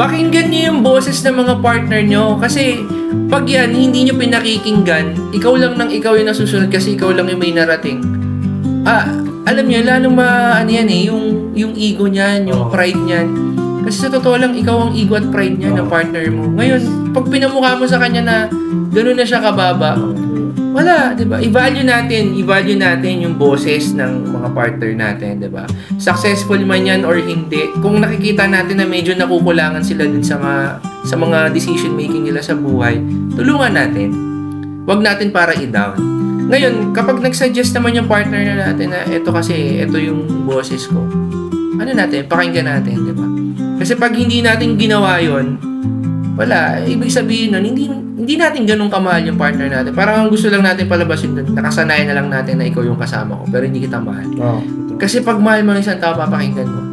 Pakinggan niyo yung boses ng mga partner nyo. Kasi pag yan, hindi nyo pinakikinggan, ikaw lang nang ikaw yung nasusunod kasi ikaw lang yung may narating. Ah, alam niyo, lalong ma, ano yan eh, yung, yung ego niyan, yung pride niyan. Kasi sa totoo lang, ikaw ang ego at pride niya Oo. partner mo. Ngayon, pag pinamukha mo sa kanya na gano'n na siya kababa, wala, 'di ba? I-value natin, i-value natin yung boses ng mga partner natin, 'di ba? Successful man 'yan or hindi. Kung nakikita natin na medyo nakukulangan sila dun sa mga sa mga decision making nila sa buhay, tulungan natin. Huwag natin para i-down. Ngayon, kapag nag-suggest naman yung partner na natin na ito kasi, ito yung boses ko. Ano natin? Pakinggan natin, 'di ba? Kasi pag hindi natin ginawa 'yon, wala, ibig sabihin nun, hindi, hindi natin ganun kamahal yung partner natin. Parang ang gusto lang natin palabasin dun, nakasanayan na lang natin na ikaw yung kasama ko, pero hindi kita mahal. Oo. Kasi pag mahal mo ng isang tao, papakinggan mo.